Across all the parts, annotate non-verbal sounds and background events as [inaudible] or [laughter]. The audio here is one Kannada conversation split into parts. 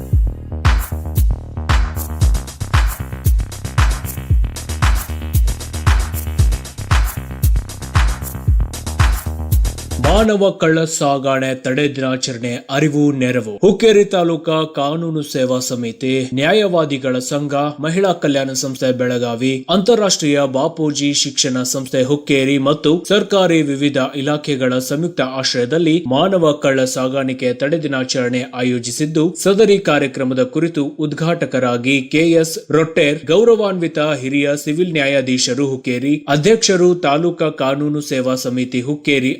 Thank you. ಮಾನವ ಕಳ್ಳ ಸಾಗಾಣೆ ತಡೆ ದಿನಾಚರಣೆ, ಅರಿವು, ನೆರವು. ಹುಕ್ಕೇರಿ ತಾಲೂಕಾ ಕಾನೂನು ಸೇವಾ ಸಮಿತಿ, ನ್ಯಾಯವಾದಿಗಳ ಸಂಘ, ಮಹಿಳಾ ಕಲ್ಯಾಣ ಸಂಸ್ಥೆ ಬೆಳಗಾವಿ, ಅಂತಾರಾಷ್ಟ್ರೀಯ ಬಾಪೂಜಿ ಶಿಕ್ಷಣ ಸಂಸ್ಥೆ ಹುಕ್ಕೇರಿ ಮತ್ತು ಸರ್ಕಾರಿ ವಿವಿಧ ಇಲಾಖೆಗಳ ಸಂಯುಕ್ತ ಆಶ್ರಯದಲ್ಲಿ ಮಾನವ ಕಳ್ಳ ಸಾಗಾಣಿಕೆ ತಡೆ ದಿನಾಚರಣೆ ಆಯೋಜಿಸಿದ್ದು, ಸದರಿ ಕಾರ್ಯಕ್ರಮದ ಕುರಿತು ಉದ್ಘಾಟಕರಾಗಿ ಕೆಎಸ್ ರೊಟ್ಟೇರ್, ಗೌರವಾನ್ವಿತ ಹಿರಿಯ ಸಿವಿಲ್ ನ್ಯಾಯಾಧೀಶರು ಹುಕ್ಕೇರಿ, ಅಧ್ಯಕ್ಷರು ತಾಲೂಕಾ ಕಾನೂನು ಸೇವಾ ಸಮಿತಿ ಹುಕ್ಕೇರಿ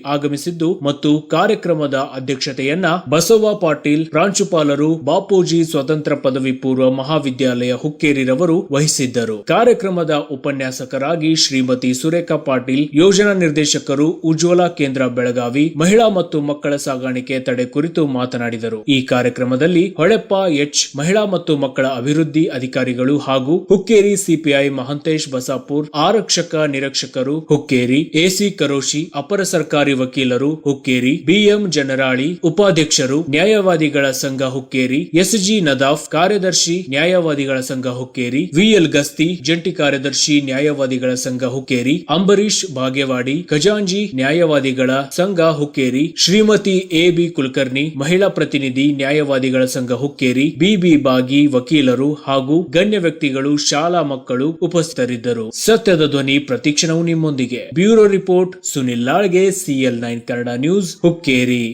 ಆಗಮಿಸಿದ್ದು ಮತ್ತು ಕಾರ್ಯಕ್ರಮದ ಅಧ್ಯಕ್ಷತೆಯನ್ನ ಬಸವ ಪಾಟೀಲ್, ಪ್ರಾಂಶುಪಾಲರು ಬಾಪೂಜಿ ಸ್ವತಂತ್ರ ಪದವಿ ಪೂರ್ವ ಮಹಾವಿದ್ಯಾಲಯ ಹುಕ್ಕೇರಿರವರು ವಹಿಸಿದ್ದರು. ಕಾರ್ಯಕ್ರಮದ ಉಪನ್ಯಾಸಕರಾಗಿ ಶ್ರೀಮತಿ ಸುರೇಖಾ ಪಾಟೀಲ್, ಯೋಜನಾ ನಿರ್ದೇಶಕರು ಉಜ್ವಲ ಕೇಂದ್ರ ಬೆಳಗಾವಿ, ಮಹಿಳಾ ಮತ್ತು ಮಕ್ಕಳ ಸಾಗಾಣಿಕೆ ತಡೆ ಕುರಿತು ಮಾತನಾಡಿದರು. ಈ ಕಾರ್ಯಕ್ರಮದಲ್ಲಿ ಹೊಳೆಪ್ಪ ಎಚ್, ಮಹಿಳಾ ಮತ್ತು ಮಕ್ಕಳ ಅಭಿವೃದ್ಧಿ ಅಧಿಕಾರಿಗಳು ಹಾಗೂ ಹುಕ್ಕೇರಿ ಸಿಪಿಐ ಮಹಂತೇಶ್ ಬಸಾಪುರ್, ಆರಕ್ಷಕ ನಿರೀಕ್ಷಕರು ಹುಕ್ಕೇರಿ, ಎಸಿ ಕರೋಶಿ, ಅಪರ ಸರ್ಕಾರಿ ವಕೀಲರು ಹುಕ್ಕೇರಿ, ಬಿಎಂ ಜನರಾಳಿ, ಉಪಾಧ್ಯಕ್ಷರು, ನ್ಯಾಯವಾದಿಗಳ ಸಂಘ ಹುಕ್ಕೇರಿ, ಎಸ್ಜಿ ನದಾಫ್, ಕಾರ್ಯದರ್ಶಿ ನ್ಯಾಯವಾದಿಗಳ ಸಂಘ ಹುಕ್ಕೇರಿ, ವಿಎಲ್ ಗಸ್ತಿ, ಜಂಟಿ ಕಾರ್ಯದರ್ಶಿ ನ್ಯಾಯವಾದಿಗಳ ಸಂಘ ಹುಕ್ಕೇರಿ ಅಂಬರೀಶ್ ಭಾಗ್ಯವಾಡಿ ಖಜಾಂಜಿ ನ್ಯಾಯವಾದಿಗಳ ಸಂಘ ಹುಕ್ಕೇರಿ, ಶ್ರೀಮತಿ ಎ ಬಿ ಕುಲಕರ್ಣಿ, ಮಹಿಳಾ ಪ್ರತಿನಿಧಿ ನ್ಯಾಯವಾದಿಗಳ ಸಂಘ ಹುಕ್ಕೇರಿ, ಬಿಬಿ ಬಾಗಿ ವಕೀಲರು ಹಾಗೂ ಗಣ್ಯ ವ್ಯಕ್ತಿಗಳು, ಶಾಲಾ ಮಕ್ಕಳು ಉಪಸ್ಥಿತರಿದ್ದರು. ಸತ್ಯದ ಧ್ವನಿ ಪ್ರತಿಕ್ಷಣವು ನಿಮ್ಮೊಂದಿಗೆ. Bureau report, Sunil Lalge, CL nine Kannada news Hukkeri.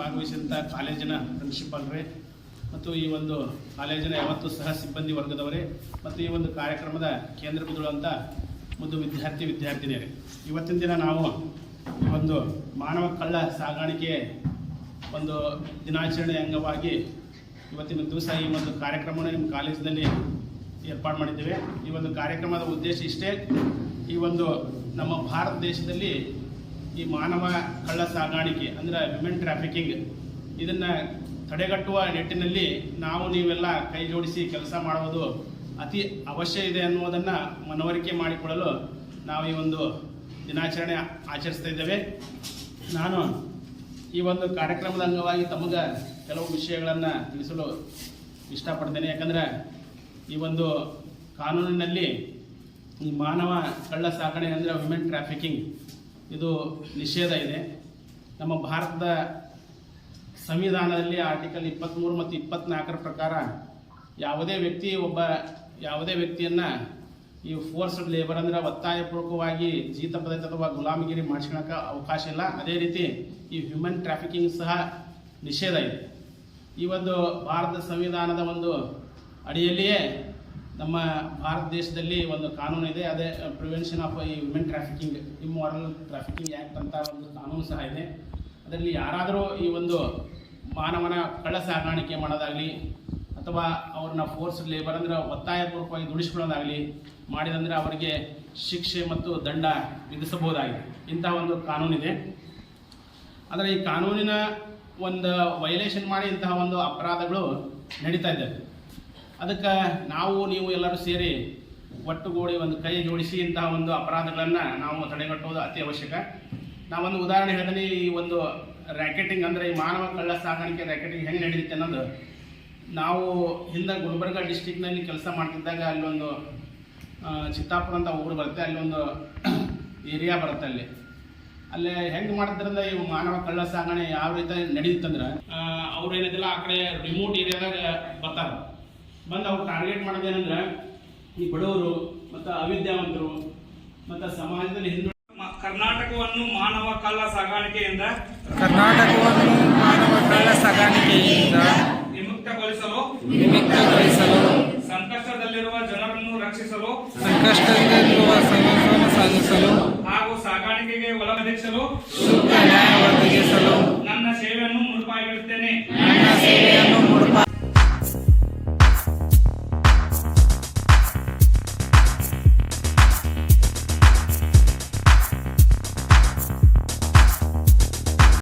ಭಾಗವಹಿಸಿದಂತಹ ಕಾಲೇಜಿನ ಪ್ರಿನ್ಸಿಪಾಲ್ರೇ ಮತ್ತು ಈ ಒಂದು ಕಾಲೇಜಿನ ಯಾವತ್ತು ಸಹ ಸಿಬ್ಬಂದಿ ವರ್ಗದವರೇ, ಮತ್ತು ಈ ಒಂದು ಕಾರ್ಯಕ್ರಮದ ಕೇಂದ್ರ ಅಂತ ಒಂದು ವಿದ್ಯಾರ್ಥಿ ವಿದ್ಯಾರ್ಥಿನಿಯರೇ. ಇವತ್ತಿನ ದಿನ ನಾವು ಒಂದು ಮಾನವ ಕಳ್ಳ ಸಾಗಾಣಿಕೆ ಒಂದು ದಿನಾಚರಣೆ ಅಂಗವಾಗಿ ಇವತ್ತಿನ ದಿವಸ ಈ ಒಂದು ಕಾರ್ಯಕ್ರಮವನ್ನು ನಿಮ್ಮ ಕಾಲೇಜಿನಲ್ಲಿ ಏರ್ಪಾಡು ಮಾಡಿದ್ದೇವೆ. ಈ ಒಂದು ಕಾರ್ಯಕ್ರಮದ ಉದ್ದೇಶ ಇಷ್ಟೇ, ಈ ಒಂದು ನಮ್ಮ ಭಾರತ ದೇಶದಲ್ಲಿ ಈ ಮಾನವ ಕಳ್ಳ ಸಾಗಾಣಿಕೆ, ಅಂದರೆ ವಿಮೆನ್ ಟ್ರಾಫಿಕಿಂಗ್ ಇದನ್ನು ತಡೆಗಟ್ಟುವ ನಿಟ್ಟಿನಲ್ಲಿ ನಾವು ನೀವೆಲ್ಲ ಕೈ ಜೋಡಿಸಿ ಕೆಲಸ ಮಾಡುವುದು ಅತಿ ಅವಶ್ಯ ಇದೆ ಅನ್ನುವುದನ್ನು ಮನವರಿಕೆ ಮಾಡಿಕೊಳ್ಳಲು ನಾವು ಈ ಒಂದು ದಿನಾಚರಣೆ ಆಚರಿಸ್ತಾ ಇದ್ದೇವೆ. ನಾನು ಈ ಒಂದು ಕಾರ್ಯಕ್ರಮದ ಅಂಗವಾಗಿ ತಮಗೆ ಕೆಲವು ವಿಷಯಗಳನ್ನು ತಿಳಿಸಲು ಇಷ್ಟಪಡ್ತೇನೆ. ಯಾಕಂದರೆ ಈ ಒಂದು ಕಾನೂನಿನಲ್ಲಿ ಈ ಮಾನವ ಕಳ್ಳ ಸಾಗಣೆ, ಅಂದರೆ ವಿಮೆನ್ ಟ್ರಾಫಿಕಿಂಗ್ ಇದು ನಿಷೇಧ ಇದೆ. ನಮ್ಮ ಭಾರತದ ಸಂವಿಧಾನದಲ್ಲಿ ಆರ್ಟಿಕಲ್ ಇಪ್ಪತ್ತ್ಮೂರು ಮತ್ತು ಇಪ್ಪತ್ತ್ನಾಲ್ಕರ ಪ್ರಕಾರ ಯಾವುದೇ ವ್ಯಕ್ತಿ ಒಬ್ಬ, ಯಾವುದೇ ವ್ಯಕ್ತಿಯನ್ನು ಈ ಫೋರ್ಸ್ಡ್ ಲೇಬರ್ ಅಂದರೆ ಒತ್ತಾಯಪೂರ್ವಕವಾಗಿ ಜೀತ ಪದ್ಧತಿ ಅಥವಾ ಗುಲಾಮಗಿರಿ ಮಾಡಿಸ್ಕೊಳಕ್ಕೆ ಅವಕಾಶ ಇಲ್ಲ. ಅದೇ ರೀತಿ ಈ ಹ್ಯೂಮನ್ ಟ್ರಾಫಿಕಿಂಗ್ ಸಹ ನಿಷೇಧ ಇದೆ. ಈ ಒಂದು ಭಾರತ ಸಂವಿಧಾನದ ಒಂದು ಅಡಿಯಲ್ಲಿಯೇ ನಮ್ಮ ಭಾರತ ದೇಶದಲ್ಲಿ ಒಂದು ಕಾನೂನು ಇದೆ, ಅದೇ ಪ್ರಿವೆನ್ಷನ್ ಆಫ್ ಈ women trafficking immoral trafficking act ಅಂತ ಒಂದು ಕಾನೂನು ಸಹ ಇದೆ. ಅದರಲ್ಲಿ ಯಾರಾದರೂ ಈ ಒಂದು ಮಾನವನ ಕಳ್ಳ ಸಾಗಾಣಿಕೆ ಮಾಡೋದಾಗಲಿ, ಅಥವಾ ಅವ್ರನ್ನ ಫೋರ್ಸ್ ಲೇಬರ್ ಅಂದರೆ ಒತ್ತಾಯಪೂರ್ವಕವಾಗಿ ದುಡಿಸ್ಕೊಳ್ಳೋದಾಗಲಿ, ಮಾಡಿದಂದರೆ ಅವರಿಗೆ ಶಿಕ್ಷೆ ಮತ್ತು ದಂಡ ವಿಧಿಸಬಹುದಾಗಿದೆ. ಇಂತಹ ಒಂದು ಕಾನೂನಿದೆ ಆದರೆ ಈ ಕಾನೂನಿನ ಒಂದು ವೈಲೇಷನ್ ಮಾಡಿ ಇಂತಹ ಒಂದು ಅಪರಾಧಗಳು ನಡೀತಾ ಇದ್ದಾವೆ. ಅದಕ್ಕೆ ನಾವು, ನೀವು ಎಲ್ಲರೂ ಸೇರಿ ಒಟ್ಟುಗೂಡಿ ಒಂದು ಕೈ ಜೋಡಿಸಿ ಇಂತಹ ಒಂದು ಅಪರಾಧಗಳನ್ನು ನಾವು ತಡೆಗಟ್ಟುವುದು ಅತಿ ಅವಶ್ಯಕ ನಾವೊಂದು ಉದಾಹರಣೆ ಹೇಳಿದ್ರೆ, ಈ ಒಂದು ರ್ಯಾಕೆಟಿಂಗ್ ಅಂದರೆ ಈ ಮಾನವ ಕಳ್ಳ ಸಾಗಾಣಿಕೆ ರ್ಯಾಕೆಟಿಂಗ್ ಹೆಂಗೆ ನಡೆಯುತ್ತೆ ಅನ್ನೋದು. ನಾವು ಹಿಂದೆ ಗುಲ್ಬರ್ಗ ಡಿಸ್ಟಿಕ್ನಲ್ಲಿ ಕೆಲಸ ಮಾಡ್ತಿದ್ದಾಗ ಅಲ್ಲೊಂದು ಚಿತ್ತಾಪುರ ಅಂತ ಊರು ಬರುತ್ತೆ ಅಲ್ಲೊಂದು ಏರಿಯಾ [coughs] ಬರುತ್ತೆ ಅಲ್ಲಿ. ಅಲ್ಲೇ ಹೆಂಗೆ ಮಾಡಿದ್ರಿಂದ ಈ ಮಾನವ ಕಳ್ಳ ಸಾಗಣೆ ಯಾವ ರೀತಿ ನಡೆಯುತ್ತಂದ್ರೆ ಅವ್ರು ಏನಿದಿಲ್ಲ ಆ ಕಡೆ ರಿಮೋಟ್ ಏರಿಯಾದಾಗ ಬರ್ತಾರೆ. ಬಂದು ಅವ್ರು ಟಾರ್ಗೆಟ್ ಮಾಡೋದೇನಂದ್ರೆ ಈ ಬಡವರು ಮತ್ತು ಅವಿದ್ಯಾವಂತರು ಮತ್ತು ಸಮಾಜದಲ್ಲಿ ಹಿಂದುಳಿದ ಕರ್ನಾಟಕವನ್ನು ಮಾನವ ಕಳ್ಳ ಸಾಗಾಣಿಕೆಯಿಂದ ಕರ್ನಾಟಕವನ್ನು ಮಾನವ ಕಳ್ಳ ಸಾಗಾಣಿಕೆಯಿಂದ ವಿಮುಕ್ತಗೊಳಿಸಲು ವಿಮುಕ್ತಗೊಳಿಸಲು ಸಂಕಷ್ಟದಲ್ಲಿರುವ ಜನರನ್ನು ರಕ್ಷಿಸಲು ಸಂಕಷ್ಟದಲ್ಲಿರುವ ಸಮಸ್ಯೆಯನ್ನು ಸಾಧಿಸಲು ಹಾಗೂ ಸಾಗಾಣಿಕೆಗೆ ಒಳಗದಿಸಲು ಸೂಕ್ತ ನ್ಯಾಯ ಒದಗಿಸಲು ನನ್ನ ಸೇವೆಯನ್ನು ಮುಡುಪಾಗಿಡುತ್ತೇನೆ. ನನ್ನ